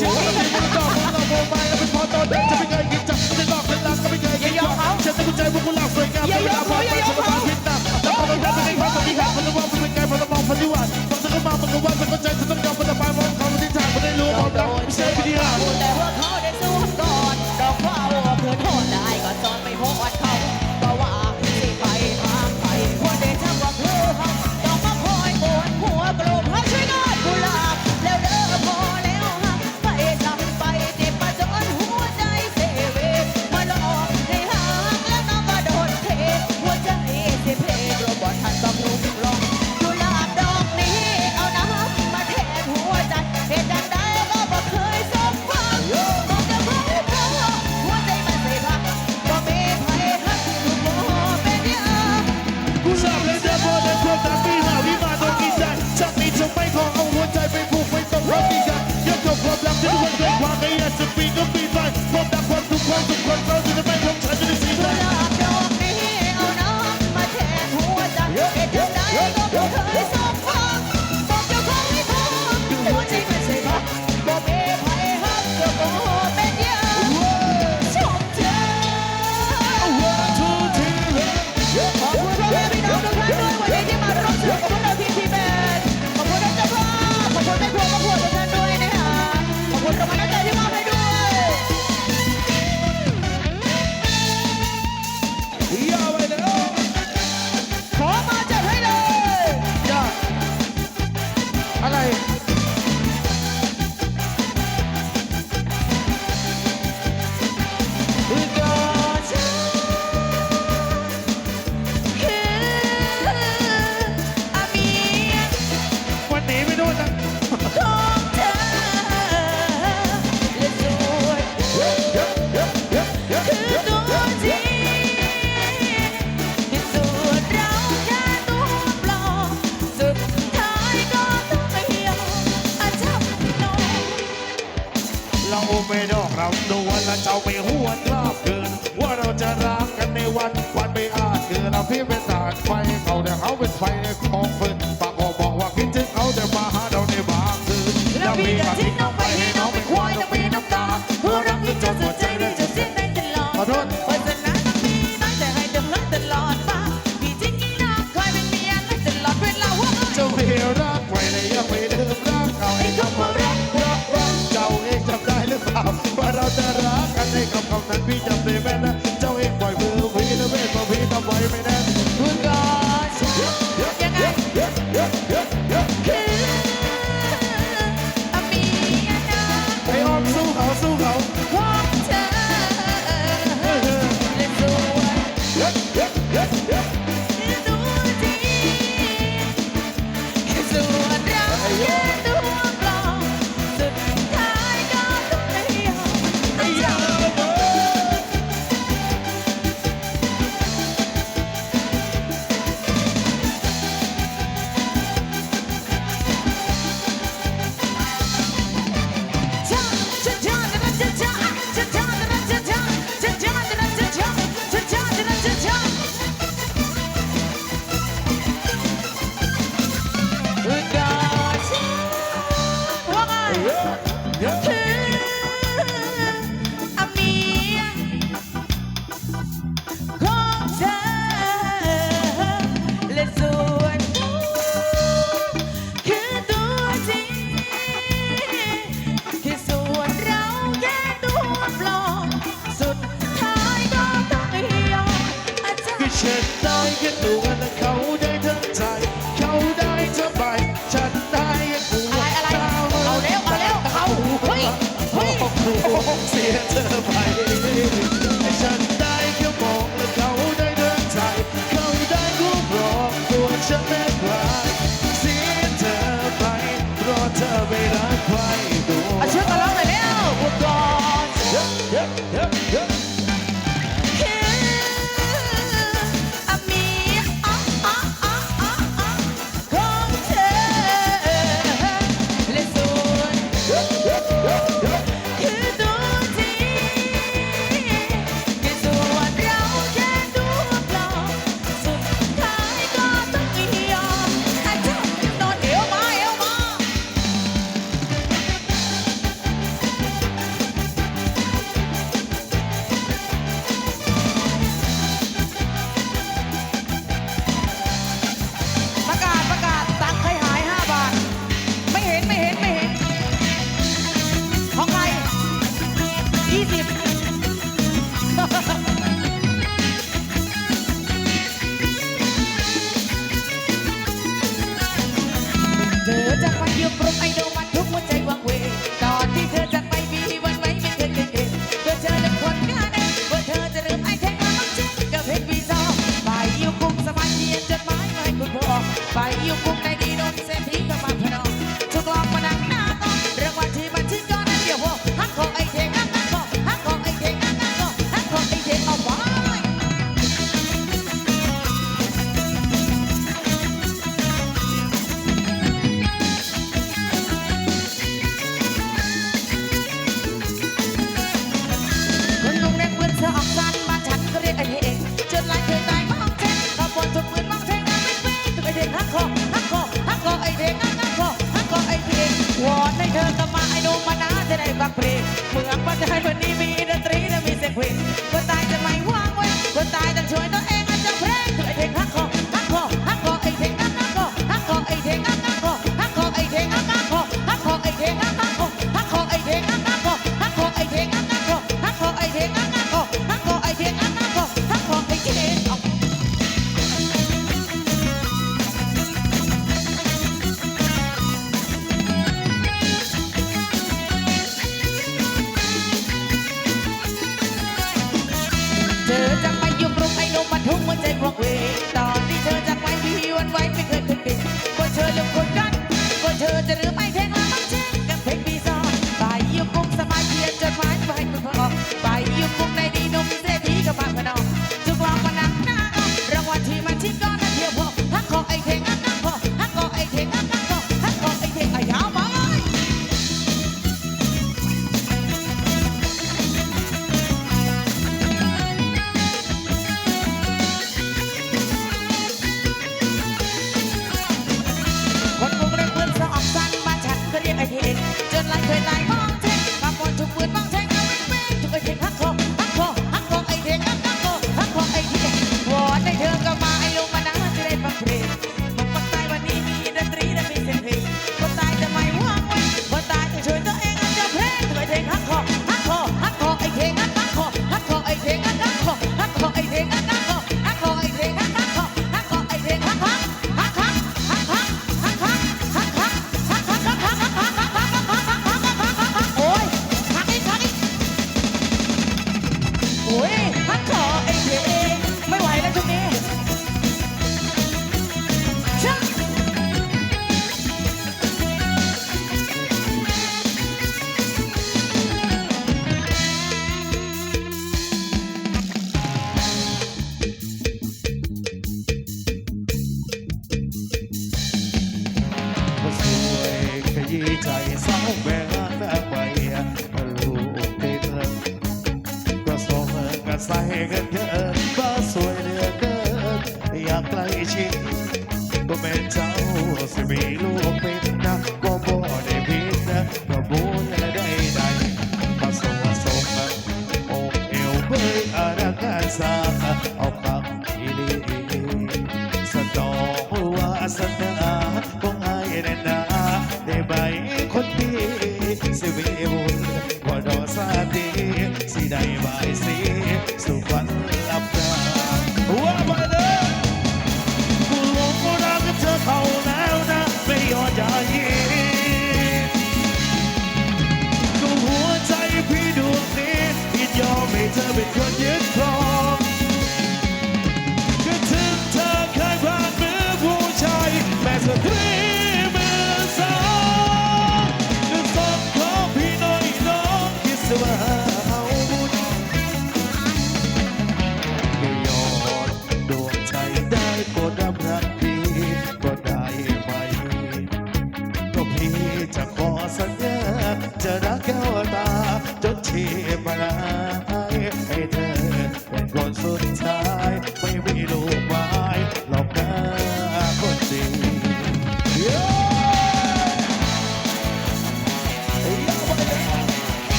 บร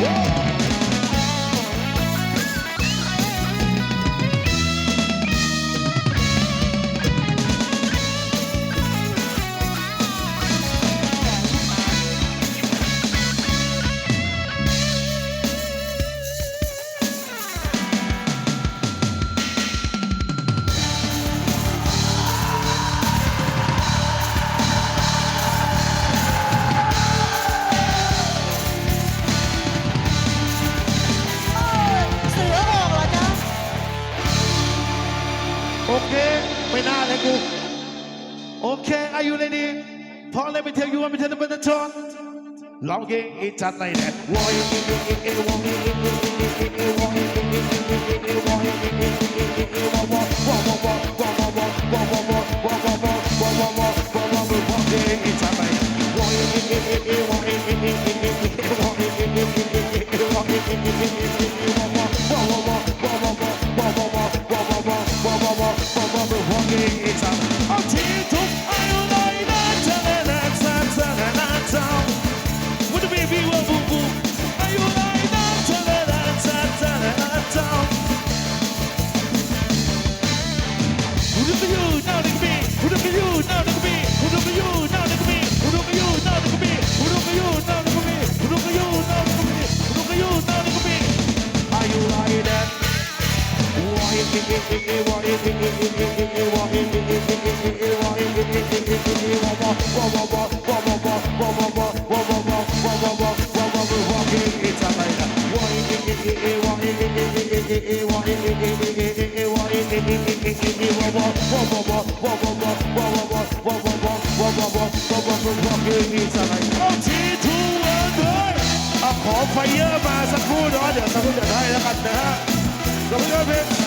Yeah. tonight. Walking tonight. ขอไฟเยอร์มาสักครู่เนาะเดี๋ยวสักครู่จะให้แล้วกันนะฮะเราเพื่อนเพลง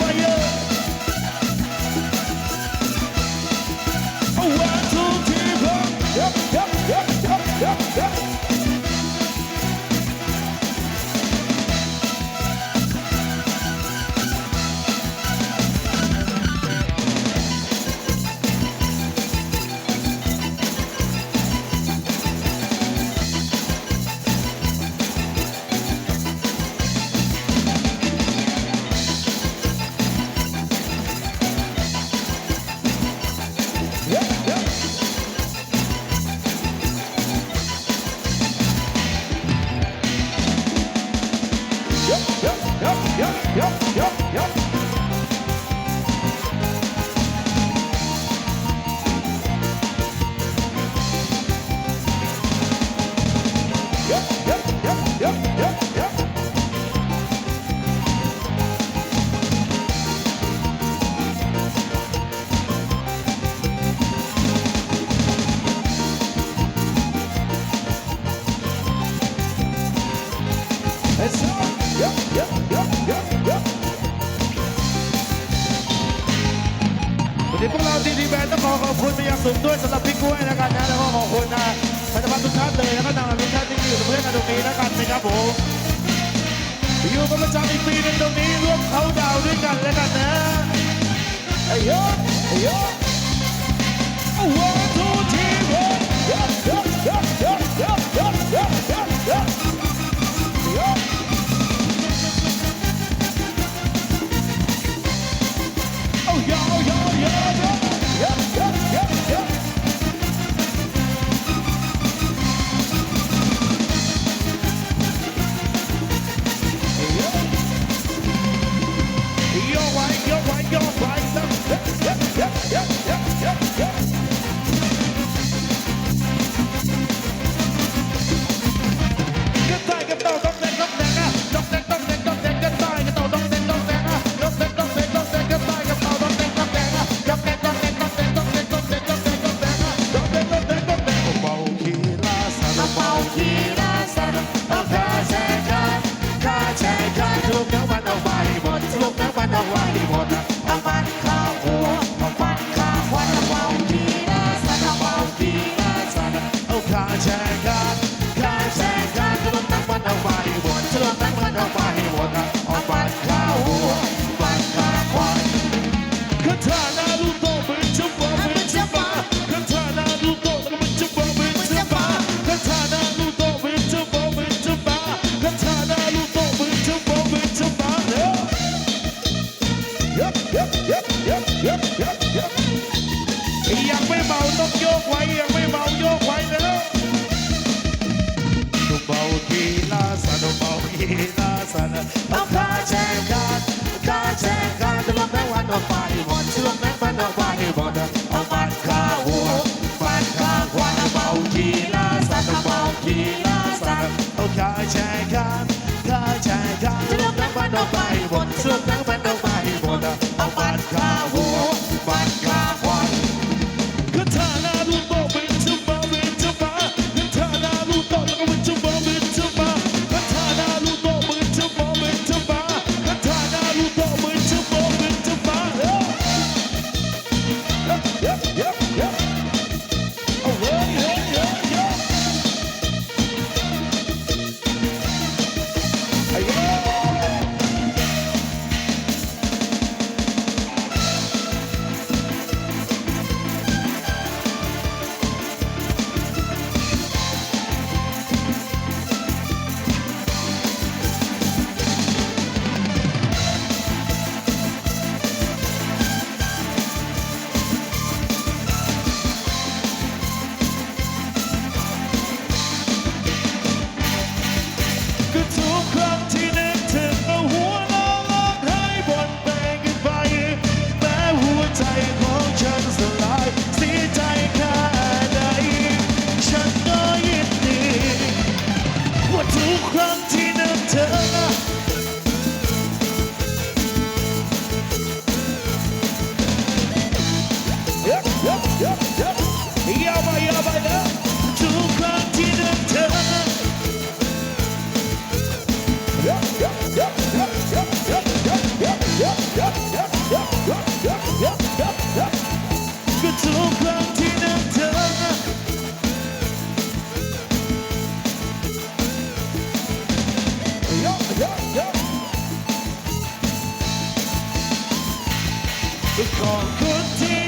yo, yo, yo, yo. so good day.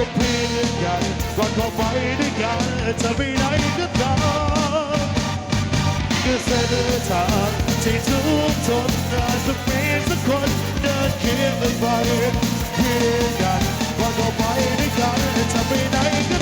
ก็เพียงกันก่อนขอไปด้วยกันจะไปไหนก็ตามก็เส้นทางที่ทุกทนอาจจะมีสักคนเดินเคียงกันไปเพียงกันก่อนขอไปด้วยกันจะไปไหนก็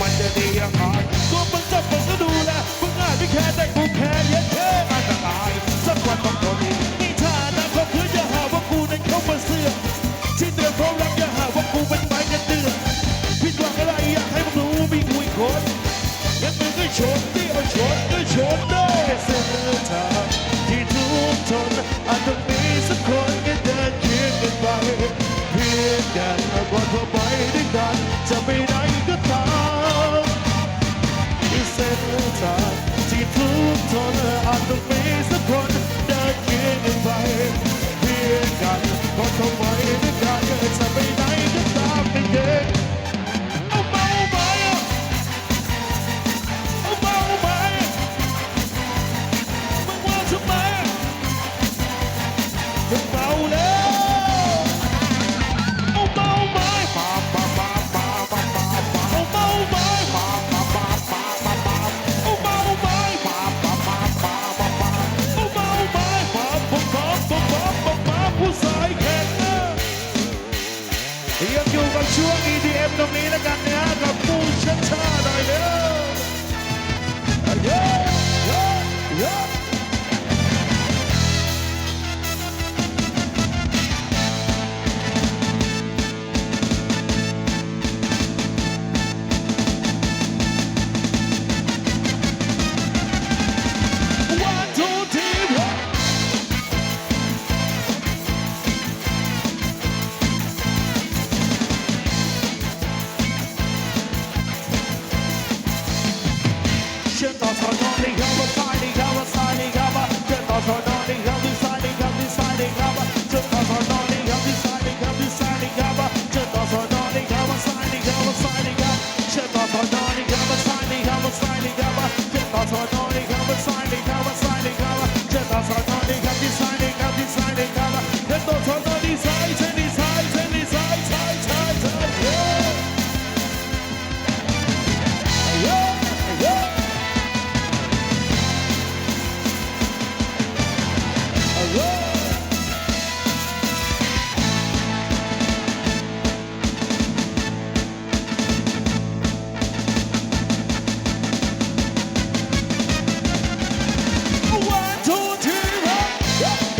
มันจะดียังไงตัวมึงจะผมก็ดูแลมึงอาจไม่แค่ได้